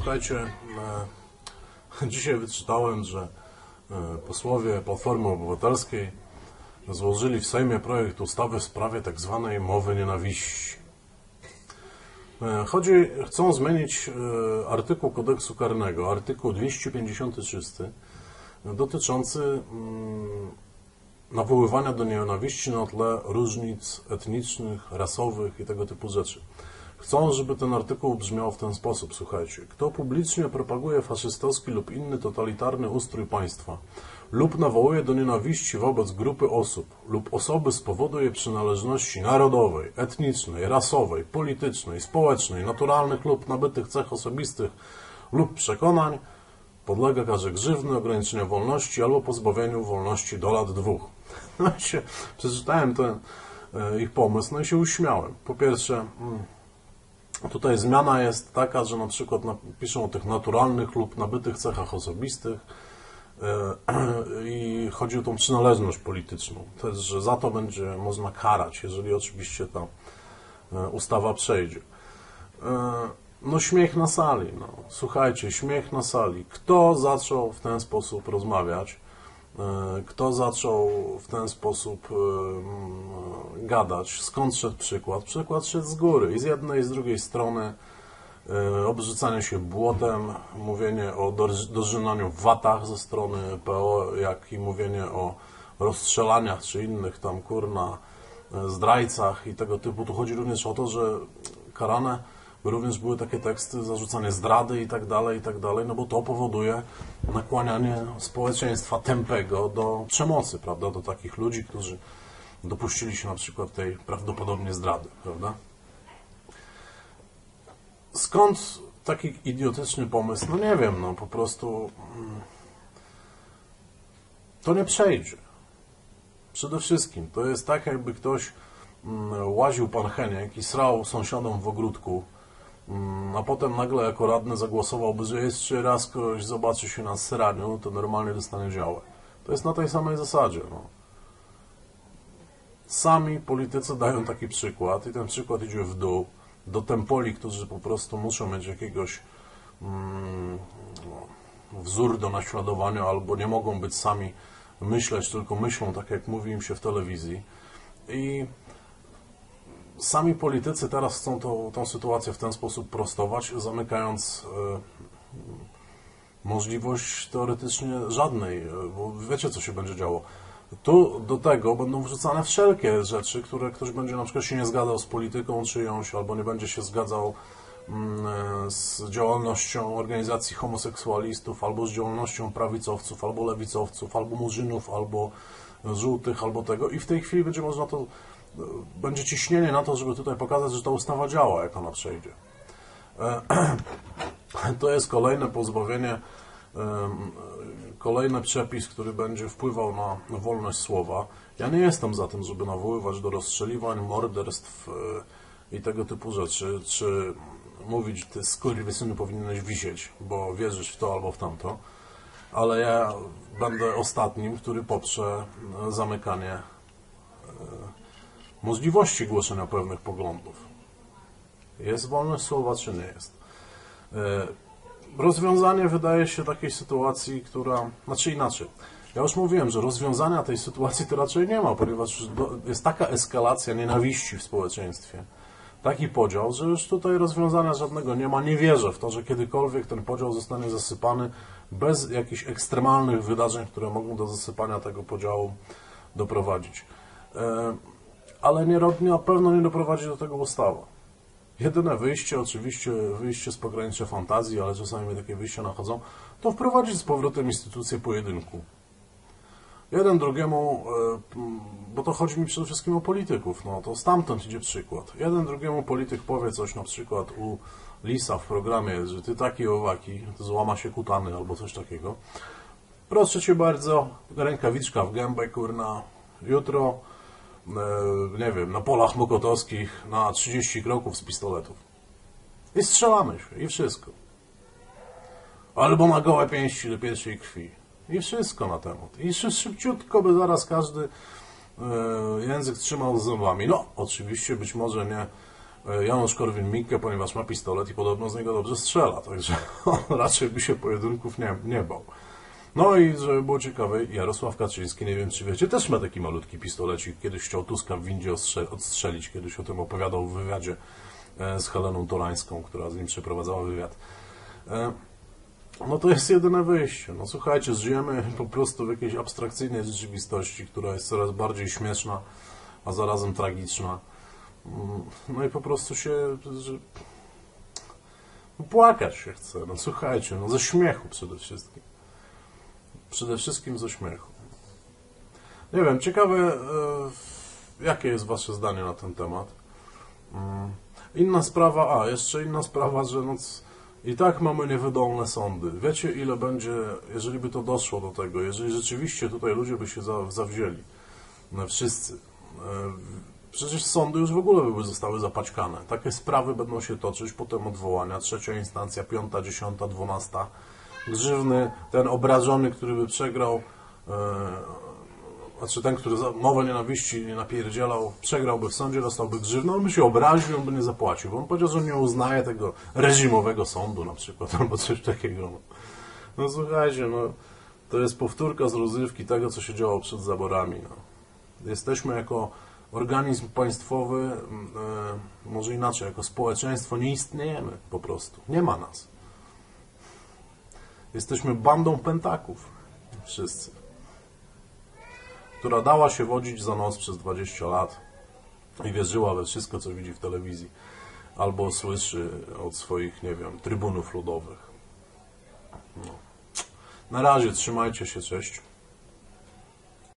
Słuchajcie, e, dzisiaj wyczytałem, że e, posłowie Platformy Obywatelskiej złożyli w Sejmie projekt ustawy w sprawie tak zwanej mowy nienawiści. E, Chodzi, chcą zmienić artykuł kodeksu karnego, artykuł 253, e, dotyczący mm, nawoływania do nienawiści na tle różnic etnicznych, rasowych i tego typu rzeczy. Chcą, żeby ten artykuł brzmiał w ten sposób, słuchajcie. Kto publicznie propaguje faszystowski lub inny totalitarny ustrój państwa lub nawołuje do nienawiści wobec grupy osób lub osoby z powodu jej przynależności narodowej, etnicznej, rasowej, politycznej, społecznej, naturalnych lub nabytych cech osobistych lub przekonań, podlega karze grzywny, ograniczenia wolności albo pozbawieniu wolności do lat dwóch. No i się, przeczytałem ten e, ich pomysł, no i się uśmiałem. Po pierwsze, mm, tutaj zmiana jest taka, że na przykład piszą o tych naturalnych lub nabytych cechach osobistych e, i chodzi o tą przynależność polityczną. To jest, że za to będzie można karać, jeżeli oczywiście ta e, ustawa przejdzie. No śmiech na sali, no. Słuchajcie, śmiech na sali. Kto zaczął w ten sposób rozmawiać? E, Kto zaczął w ten sposób e, mm, gadać? Skąd szedł przykład? Przykład szedł z góry i z jednej i z drugiej strony e, obrzucanie się błotem, mówienie o dożynaniu w watach ze strony PO, jak i mówienie o rozstrzelaniach czy innych tam kurna zdrajcach i tego typu. Tu chodzi również o to, że karane również były takie teksty, zarzucanie zdrady i tak dalej, i tak dalej, no bo to powoduje nakłanianie społeczeństwa tępego do przemocy, prawda, do takich ludzi, którzy dopuścili się na przykład tej prawdopodobnie zdrady, prawda. Skąd taki idiotyczny pomysł? No nie wiem, no po prostu mm, to nie przejdzie. Przede wszystkim to jest tak, jakby ktoś mm, łaził pan Heniek i srał sąsiadom w ogródku, a potem nagle jako radny zagłosowałby, że jeszcze raz ktoś zobaczy się na sraniu, to normalnie dostanie działę. To jest na tej samej zasadzie. No. Sami politycy dają taki przykład i ten przykład idzie w dół do tempoli, którzy po prostu muszą mieć jakiegoś mm, no, wzór do naśladowania albo nie mogą być sami myśleć, tylko myślą tak, jak mówi im się w telewizji. I sami politycy teraz chcą tą, tą sytuację w ten sposób prostować, zamykając e, możliwość teoretycznie żadnej, e, bo wiecie, co się będzie działo. Tu do tego będą wrzucane wszelkie rzeczy, które ktoś będzie na przykład się nie zgadzał z polityką czyjąś, albo nie będzie się zgadzał mm, e, z działalnością organizacji homoseksualistów, albo z działalnością prawicowców, albo lewicowców, albo murzynów, albo żółtych, albo tego. I w tej chwili będzie można to, będzie ciśnienie na to, żeby tutaj pokazać, że ta ustawa działa, jak ona przejdzie. E, To jest kolejne pozbawienie, kolejny przepis, który będzie wpływał na wolność słowa. Ja nie jestem za tym, żeby nawoływać do rozstrzeliwań, morderstw e, i tego typu rzeczy, czy mówić, ty skurwysynu powinieneś wisieć, bo wierzysz w to albo w tamto, ale ja będę ostatnim, który poprze e, zamykanie możliwości głoszenia pewnych poglądów. Jest wolność słowa, czy nie jest? E, Rozwiązanie wydaje się takiej sytuacji, która, znaczy inaczej. Ja już mówiłem, że rozwiązania tej sytuacji to raczej nie ma, ponieważ jest taka eskalacja nienawiści w społeczeństwie, taki podział, że już tutaj rozwiązania żadnego nie ma. Nie wierzę w to, że kiedykolwiek ten podział zostanie zasypany bez jakichś ekstremalnych wydarzeń, które mogą do zasypania tego podziału doprowadzić. Ale nie, na pewno nie doprowadzi do tego ustawa. Jedyne wyjście, oczywiście wyjście z pogranicza fantazji, ale czasami mnie takie wyjścia nachodzą, to wprowadzić z powrotem instytucję pojedynku. Jeden drugiemu, e, bo to chodzi mi przede wszystkim o polityków, no to stamtąd idzie przykład. Jeden drugiemu polityk powie coś na przykład u Lisa w programie, że ty taki owaki, złama się kutany albo coś takiego. Proszę cię bardzo, rękawiczka w gębę, kurna, jutro nie wiem, na polach mokotowskich na 30 kroków z pistoletów. I strzelamy się, i wszystko. Albo na gołe pięści do pierwszej krwi. I wszystko na temat. I szy- szybciutko by zaraz każdy e, język trzymał z zębami. No, oczywiście być może nie e, Janusz Korwin-Mikke, ponieważ ma pistolet i podobno z niego dobrze strzela, także on raczej by się pojedynków nie, nie bał. No i żeby było ciekawe, Jarosław Kaczyński, nie wiem czy wiecie, też ma taki malutki pistolecik. Kiedyś chciał Tuska w windzie odstrzelić, kiedyś o tym opowiadał w wywiadzie e, z Heleną Tolańską, która z nim przeprowadzała wywiad. E, No to jest jedyne wyjście. No słuchajcie, żyjemy po prostu w jakiejś abstrakcyjnej rzeczywistości, która jest coraz bardziej śmieszna, a zarazem tragiczna. Mm, No i po prostu się... No płakać się chce. No słuchajcie, no ze śmiechu przede wszystkim. Przede wszystkim ze śmiechu. Nie wiem, ciekawe, e, jakie jest Wasze zdanie na ten temat. Mm. Inna sprawa, a jeszcze inna sprawa, że no, i tak mamy niewydolne sądy. Wiecie, ile będzie, jeżeli by to doszło do tego, jeżeli rzeczywiście tutaj ludzie by się za, zawzięli, no, wszyscy. E, Przecież sądy już w ogóle by zostały zapaćkane. Takie sprawy będą się toczyć, potem odwołania, trzecia instancja, piąta, dziesiąta, dwunasta. Grzywny, ten obrażony, który by przegrał, e, znaczy ten, który mowę nienawiści nie napierdzielał, przegrałby w sądzie, dostałby grzywną, on by się obraził, on by nie zapłacił, on powiedział, że nie uznaje tego reżimowego sądu na przykład, albo coś takiego. No, no słuchajcie, no, to jest powtórka z rozrywki tego, co się działo przed zaborami. No. Jesteśmy jako organizm państwowy, e, może inaczej, jako społeczeństwo nie istniejemy po prostu. Nie ma nas. Jesteśmy bandą pentaków. Wszyscy. Która dała się wodzić za nos przez 20 lat i wierzyła we wszystko, co widzi w telewizji. Albo słyszy od swoich, nie wiem, trybunów ludowych. No. Na razie, trzymajcie się, cześć.